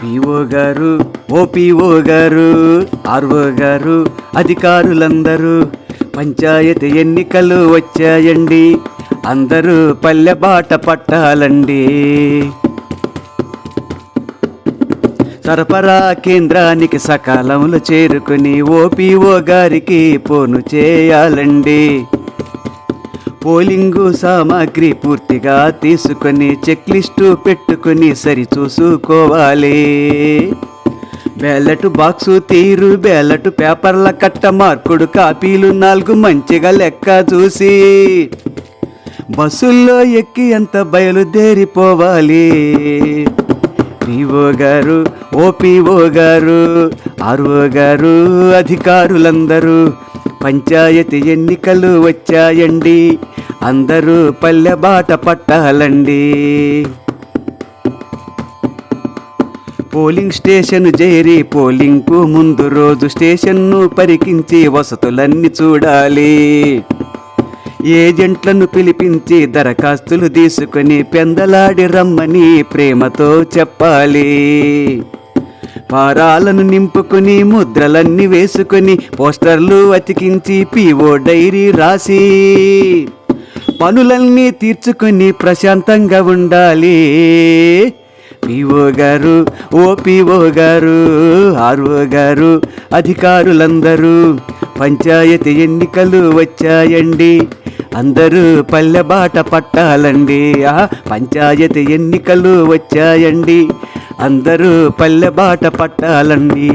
PO గారు OPO గారు RO గారు అధికారులందరూ పంచాయతీ ఎన్నికలు వచ్చాయండి. అందరూ పల్లె బాట పట్టాలండి. సరఫరా కేంద్రానికి సకాలంలో చేరుకుని ఓపీఓ గారికి ఫోను చేయాలండి. పోలింగు సామాగ్రి పూర్తిగా తీసుకొని చెక్ లిస్టు పెట్టుకుని సరి చూసుకోవాలి. బ్యాలెట్ బాక్సు తీరు బ్యాలెట్ పేపర్ల కట్ట మార్కుడు కాపీలు నాలుగు మంచిగా లెక్క చూసి. బస్సుల్లో ఎక్కి ఎంత బయలుదేరిపోవాలి? పిఓ గారు ఓపీఓ గారు ఆర్ఓ గారు అధికారులందరూ పంచాయతీ ఎన్నికలు వచ్చాయండి. అందరూ పల్లె బాట పట్టాలండి. పోలింగ్ స్టేషన్ చేరి పోలింగ్కు ముందు రోజు స్టేషన్ను పరికించి వసతులన్నీ చూడాలి. ఏజెంట్లను పిలిపించి దరఖాస్తులు తీసుకొని పెందలాడి రమ్మని ప్రేమతో చెప్పాలి. పారాలను నింపుకుని ముద్రలన్నీ వేసుకొని పోస్టర్లు అతికించి పిఓ డైరీ రాసి పనులన్నీ తీర్చుకొని ప్రశాంతంగా ఉండాలి. పిఓ గారు ఓపీఓ గారు ఆర్ఓ గారు అధికారులందరూ పంచాయతీ ఎన్నికలు వచ్చాయండి. అందరూ పల్లె బాట పట్టాలండి. ఆ పంచాయతీ ఎన్నికలు వచ్చాయండి. అందరూ పల్లె బాట పట్టాలండి.